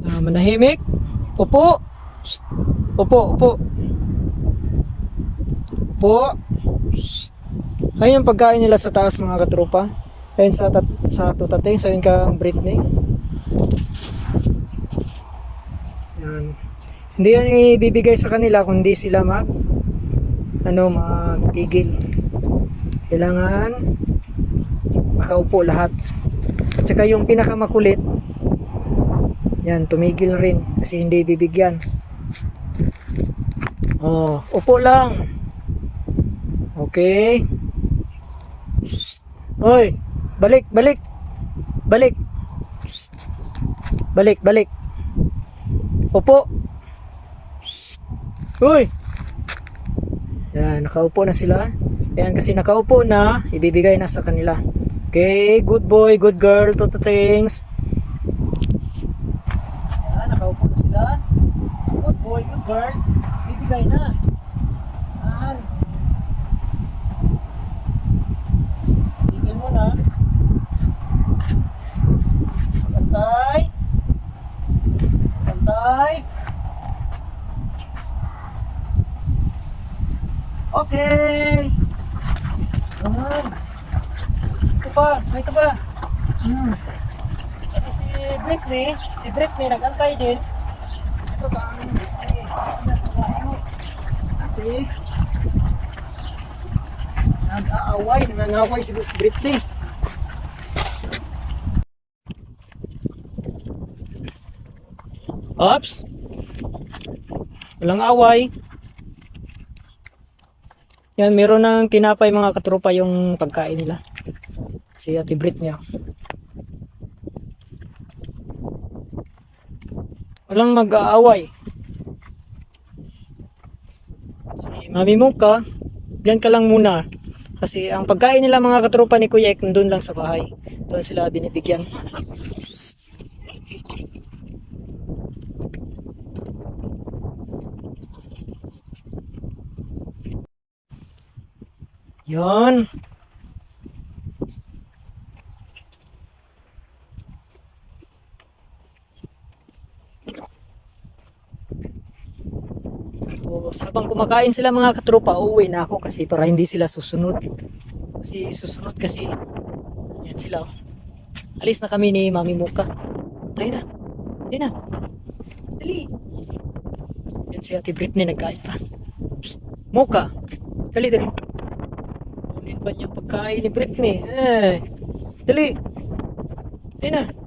Ah, manahimik. Upo. Shh. Upo, upo. Upo. Shh. Ayun yung pagkain nila sa taas mga katropa. Ayun sa, tat sa tutating, sa yun kang Britney. Yan. Hindi yan ibibigay sa kanila kundi sila mag ano magtigil. Kailangan makaupo lahat. At saka yung pinakamakulit yan, tumigil rin kasi hindi bibigyan. Oh, upo lang. Okay. Shh. Hoy, balik, balik. Balik. Shh. Balik, balik. Upo. Shh. Hoy. Yan, nakaupo na sila. Yan, kasi nakaupo na, ibibigay na sa kanila. Okay, good boy, good girl, to things. Yan, nakaupo na sila. Good girl. Bibigay na. Yan. Tigil mo na. Pantay. Pantay. Okay. Yan. Ito pa, ito pa. Hmm. Ito si Britney, si Britney nagantay din. Ito ba ang Britney? Kasi nag-aaway, nangangaway si Britney. Ops! Walang away. Yan, meron ng tinapay mga katropa yung pagkain nila. Si Ate Britney. ah. Walang mag-aaway. Si Mami Muka, dyan ka lang muna. Kasi ang pagkain nila mga katropa ni Kuya Ek, nandun lang sa bahay. Doon sila binibigyan. Psst. Tapos habang kumakain sila mga katropa, uuwi na ako kasi para hindi sila susunod. Kasi susunod kasi yan sila. oh. Alis na kami ni Mami Muka. Tayo na. Tayo na. Dali. Yan si Ate Britney nagkain pa. Psst. Muka. Dali, dali. Kunin ba niya pagkain ni Britney? Eh. Dali. Tayo na.